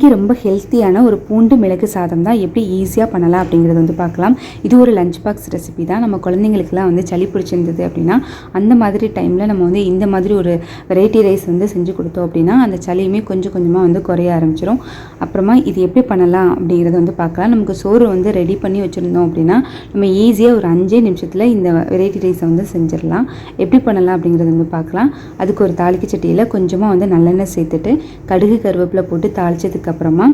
இன்றைக்கி ரொம்ப ஹெல்த்தியான ஒரு பூண்டு மிளகு சாதம் தான் எப்படி ஈஸியாக பண்ணலாம் அப்படிங்கிறது வந்து பார்க்கலாம். இது ஒரு லஞ்ச் பாக்ஸ் ரெசிபி தான். நம்ம குழந்தைங்களுக்குலாம் வந்து சளி பிடிச்சிருந்தது அப்படின்னா அந்த மாதிரி டைமில் நம்ம வந்து இந்த மாதிரி ஒரு வெரைட்டி ரைஸ் வந்து செஞ்சு கொடுத்தோம் அப்படின்னா அந்த சளியுமே கொஞ்சம் கொஞ்சமாக வந்து குறைய ஆரம்பிச்சிடும் அப்புறமா இது எப்படி பண்ணலாம் அப்படிங்கிறத வந்து பார்க்கலாம். நமக்கு சோறு வந்து ரெடி பண்ணி வச்சுருந்தோம் அப்படின்னா நம்ம ஈஸியாக ஒரு அஞ்சே நிமிஷத்தில் இந்த வெரைட்டி ரைஸை வந்து செஞ்சிடலாம். எப்படி பண்ணலாம் அப்படிங்கிறத வந்து பார்க்கலாம். அதுக்கு ஒரு தாளிக்கு சட்டியில் கொஞ்சமாக வந்து நல்லெண்ணெய் சேர்த்துட்டு கடுகு கருவேப்பில் போட்டு தாளிச்சதுக்கு அதுக்கப்புறமா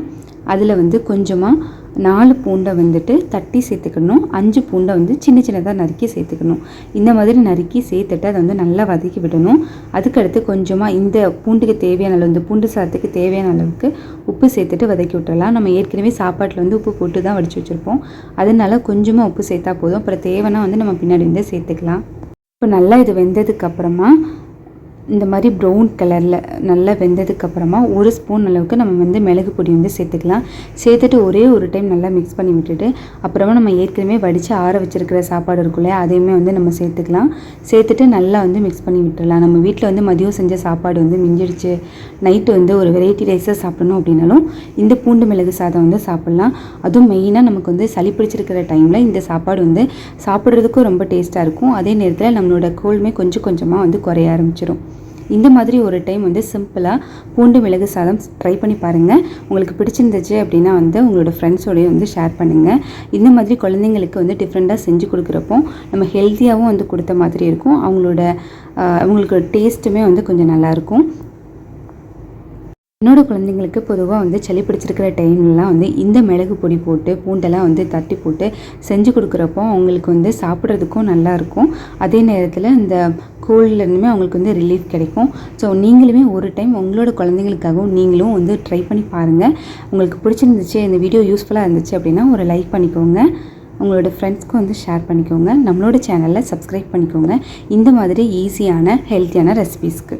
அதில் வந்து கொஞ்சமாக நாலு பூண்டை வந்துட்டு தட்டி சேர்த்துக்கணும். அஞ்சு பூண்டை வந்து சின்ன சின்னதாக நறுக்கி சேர்த்துக்கணும். இந்த மாதிரி நறுக்கி சேர்த்துட்டு அதை வந்து நல்லா வதக்கி விடணும். அதுக்கடுத்து கொஞ்சமாக இந்த பூண்டுக்கு தேவையான அளவு இந்த பூண்டு சாதத்துக்கு தேவையான அளவுக்கு உப்பு சேர்த்துட்டு வதக்கி விட்டுறலாம். நம்ம ஏற்கனவே சாப்பாட்டில் வந்து உப்பு போட்டு தான் வடித்து வச்சுருப்போம். அதனால கொஞ்சமாக உப்பு சேர்த்தா போதும். அப்புறம் தேவைன்னா வந்து நம்ம பின்னாடி வந்து சேர்த்துக்கலாம். இப்போ நல்லா இது வெந்ததுக்கப்புறமா இந்த மாதிரி ப்ரௌன் கலரில் நல்லா வெந்ததுக்கப்புறமா ஒரு ஸ்பூன் அளவுக்கு நம்ம வந்து மிளகு பொடி வந்து சேர்த்துக்கலாம். சேர்த்துட்டு ஒரே ஒரு டைம் நல்லா மிக்ஸ் பண்ணி விட்டுட்டு அப்புறமா நம்ம ஏற்கனவே வடித்து ஆற வச்சிருக்கிற சாப்பாடு இருக்கும் இல்லையா அதையுமே வந்து நம்ம சேர்த்துக்கலாம். சேர்த்துட்டு நல்லா வந்து மிக்ஸ் பண்ணி விட்டுடலாம். நம்ம வீட்டில் வந்து மதியம் செஞ்ச சாப்பாடு வந்து மிஞ்சிடுச்சு. நைட்டு வந்து ஒரு வெரைட்டி ரைஸாக சாப்பிடணும் அப்படின்னாலும் இந்த பூண்டு மிளகு சாதம் வந்து சாப்பிட்லாம். அதுவும் மெயினாக நமக்கு வந்து சளி பிடிச்சிருக்கிற டைமில் இந்த சாப்பாடு வந்து சாப்பிட்றதுக்கும் ரொம்ப டேஸ்ட்டாக இருக்கும். அதே நேரத்தில் நம்மளோட கோல்மே கொஞ்சம் கொஞ்சமாக வந்து குறைய ஆரம்பிச்சிடும் இந்த மாதிரி ஒரு டைம் வந்து சிம்பிளாக பூண்டு மிளகு சாதம் ட்ரை பண்ணி பாருங்கள் உங்களுக்கு பிடிச்சிருந்துச்சு அப்படின்னா வந்து உங்களோட ஃப்ரெண்ட்ஸோடய வந்து ஷேர் பண்ணுங்கள் இந்த மாதிரி குழந்தைங்களுக்கு வந்து டிஃப்ரெண்ட்டாக செஞ்சு கொடுக்குறப்போ நம்ம ஹெல்த்தியாகவும் வந்து கொடுத்த மாதிரி இருக்கும். அவங்களோட அவங்களுக்கு டேஸ்ட்டுமே வந்து கொஞ்சம் நல்லாயிருக்கும் என்னோடய குழந்தைங்களுக்கு பொதுவாக வந்து சளி பிடிச்சிருக்கிற டைம்லலாம் வந்து இந்த மிளகு பொடி போட்டு பூண்டெல்லாம் வந்து தட்டி போட்டு செஞ்சு கொடுக்குறப்போ அவங்களுக்கு வந்து சாப்பிட்றதுக்கும் நல்லாயிருக்கும் அதே நேரத்தில் இந்த கோல்ட்லேருந்துமே அவங்களுக்கு வந்து ரிலீஃப் கிடைக்கும். ஸோ நீங்களுமே ஒரு டைம் உங்களோட குழந்தைங்களுக்காகவும் நீங்களும் வந்து ட்ரை பண்ணி பாருங்கள் உங்களுக்கு பிடிச்சிருந்துச்சு இந்த வீடியோ யூஸ்ஃபுல்லாக இருந்துச்சு அப்படின்னா ஒரு லைக் பண்ணிக்கோங்க. உங்களோட ஃப்ரெண்ட்ஸ்க்கும் வந்து ஷேர் பண்ணிக்கோங்க. நம்மளோட சேனலில் சப்ஸ்கிரைப் பண்ணிக்கோங்க. இந்த மாதிரி ஈஸியான ஹெல்த்தியான ரெசிபீஸ்க்கு